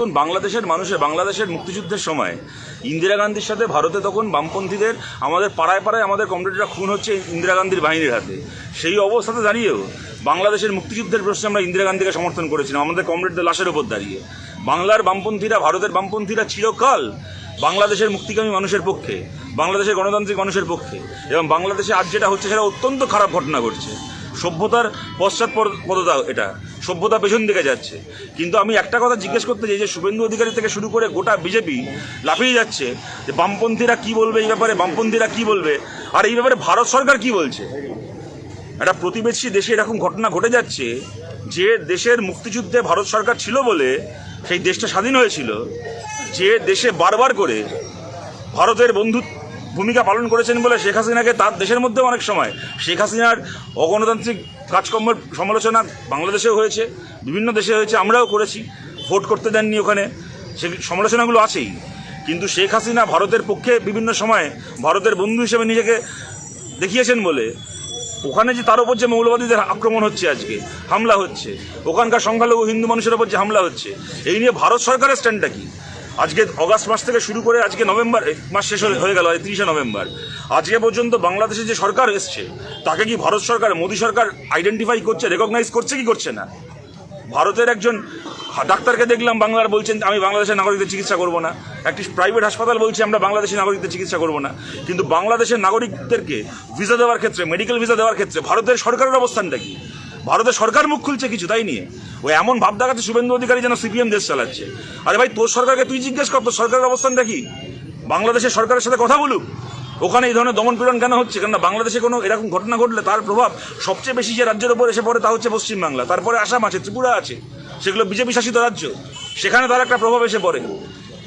বাংলাদেশের মানুষের বাংলাদেশের মুক্তিযুদ্ধের সময় ইন্দিরা গান্ধীর সাথে ভারতে তখন বামপন্থীদের আমাদের পাড়ায় পাড়ায় আমাদের কমরেডরা খুন হচ্ছে ইন্দিরা গান্ধীর বাহিনীর হাতে। সেই অবস্থাতে দাঁড়িয়েও বাংলাদেশের মুক্তিযুদ্ধের প্রশ্নে আমরা ইন্দিরা গান্ধীকে সমর্থন করেছিলাম, আমাদের কমরেডদের লাশের ওপর দাঁড়িয়ে। বাংলার বামপন্থীরা, ভারতের বামপন্থীরা চিরকাল বাংলাদেশের মুক্তিকামী মানুষের পক্ষে, বাংলাদেশের গণতান্ত্রিক মানুষের পক্ষে এবং বাংলাদেশে আজ যেটা হচ্ছে সেটা অত্যন্ত খারাপ ঘটনা ঘটছে। সভ্যতার পশ্চাৎপদতা এটা, সভ্যতা পেছন দিকে যাচ্ছে। কিন্তু আমি একটা কথা জিজ্ঞেস করতে চাই যে শুভেন্দু অধিকারী থেকে শুরু করে গোটা বিজেপি লাফিয়ে যাচ্ছে যে বামপন্থীরা কি বলবে এই ব্যাপারে, বামপন্থীরা কি বলবে, আর এই ব্যাপারে ভারত সরকার কি বলছে? একটা প্রতিবেশী দেশে এরকম ঘটনা ঘটে যাচ্ছে যে দেশের মুক্তিযুদ্ধে ভারত সরকার ছিল বলে সেই দেশটা স্বাধীন হয়েছিল, যে দেশে বারবার করে ভারতের বন্ধু ভূমিকা পালন করেছেন বলে শেখ হাসিনাকে তার দেশের মধ্যেও অনেক সময়। শেখ হাসিনার অগণতান্ত্রিক কাজকর্মের সমালোচনা বাংলাদেশেও হয়েছে, বিভিন্ন দেশে হয়েছে, আমরাও করেছি, ভোট করতে দেননি ওখানে। সে সমালোচনাগুলো আছেই। কিন্তু শেখ হাসিনা ভারতের পক্ষে বিভিন্ন সময়ে ভারতের বন্ধু হিসেবে নিজেকে দেখিয়েছেন বলে, ওখানে যে তার উপর যে মৌলবাদীদের আক্রমণ হচ্ছে আজকে, হামলা হচ্ছে, ওখানকার সংখ্যালঘু হিন্দু মানুষের উপর যে হামলা হচ্ছে, এই নিয়ে ভারত সরকারের স্ট্যান্ডটা কি? আজকে অগাস্ট মাস থেকে শুরু করে আজকে নভেম্বর মাস শেষ হয়ে গেল তিরিশে নভেম্বর। আজকে পর্যন্ত বাংলাদেশে যে সরকার এসছে, তাকে কি ভারত সরকার, মোদী সরকার আইডেন্টিফাই করছে রেকগনাইজ করছে কি করছে না? ভারতের একজন ডাক্তারকে দেখলাম বাংলার, বলছেন, আমি বাংলাদেশের নাগরিকদের চিকিৎসা করব না। একটি প্রাইভেট হাসপাতাল বলছে, আমরা বাংলাদেশের নাগরিকদের চিকিৎসা করব না। কিন্তু বাংলাদেশের নাগরিকদেরকে ভিসা দেওয়ার ক্ষেত্রে মেডিকেল ভিসা দেওয়ার ক্ষেত্রে ভারতের সরকারের অবস্থানটা কি? ভারতের সরকার মুখ খুলছে কিছু, তাই নিয়ে। ও এমন ভাব দেখাচ্ছে শুভেন্দু অধিকারী যেন সিপিএম দেশ চালাচ্ছে। আরে ভাই, তোর সরকারকে তুই জিজ্ঞেস কর, তোর সরকারের অবস্থান দেখি। বাংলাদেশের সরকারের সাথে কথা বলুক। ওখানে এই ধরনের দমন পীড়ন কেন হচ্ছে? কেননা বাংলাদেশে কোনো এরকম ঘটনা ঘটলে তার প্রভাব সবচেয়ে বেশি যে রাজ্যের উপর এসে পড়ে তা হচ্ছে পশ্চিমবাংলা। তারপরে আসাম আছে, ত্রিপুরা আছে, সেগুলো বিজেপি শাসিত রাজ্য। সেখানে তার একটা প্রভাব এসে পড়ে।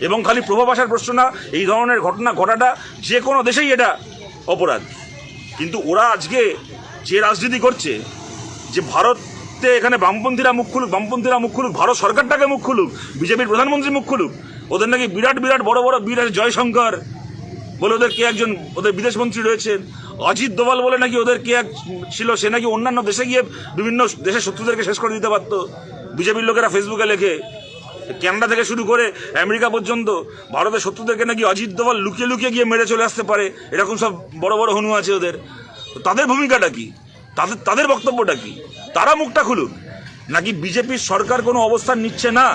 এবং খালি প্রভাব আসার প্রশ্ন না, এই ধরনের ঘটনা ঘটাটা যে কোনো দেশেই এটা অপরাধ। কিন্তু ওরা আজকে যে রাজনীতি করছে যে ভারতে এখানে বামপন্থীরা মুখ খুলুক, বামপন্থীরা মুখ খুলুক, ভারত সরকারটাকে মুখ খুলুক, বিজেপির প্রধানমন্ত্রী মুখ খুলুক, ওদের নাকি বিরাট বিরাট, বড় বড় বিরাট জয়শঙ্কর বলে ওদের কে একজন, ওদের বিদেশ মন্ত্রী রয়েছেন। অজিত দোভাল বলে নাকি ওদের কে এক ছিল, সে নাকি অন্যান্য দেশে গিয়ে বিভিন্ন দেশের শত্রুদেরকে শেষ করে দিতে পারতো বিজেপির লোকেরা ফেসবুকে লেখে, ক্যানাডা থেকে শুরু করে আমেরিকা পর্যন্ত ভারতের শত্রুদেরকে নাকি অজিত দোভাল লুকিয়ে লুকিয়ে গিয়ে মেরে চলে আসতে পারে, এরকম সব বড় বড় হনু আছে ওদের। তাদের ভূমিকাটা কি? তাদের তাদের বক্তব্যটা কি? তারা মুখটা খুলুক। নাকি বিজেপির সরকার কোনো অবস্থান নিচ্ছে না?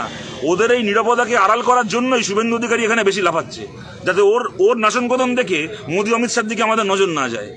ওদের এই নিরাপদাকে আড়াল করার জন্যই শুভেন্দু অধিকারী এখানে বেশি লাফাচ্ছে, যাতে ওর ওর নাশন কদম দেখে মোদী, অমিত শাহর দিকে আমাদের নজর না যায়।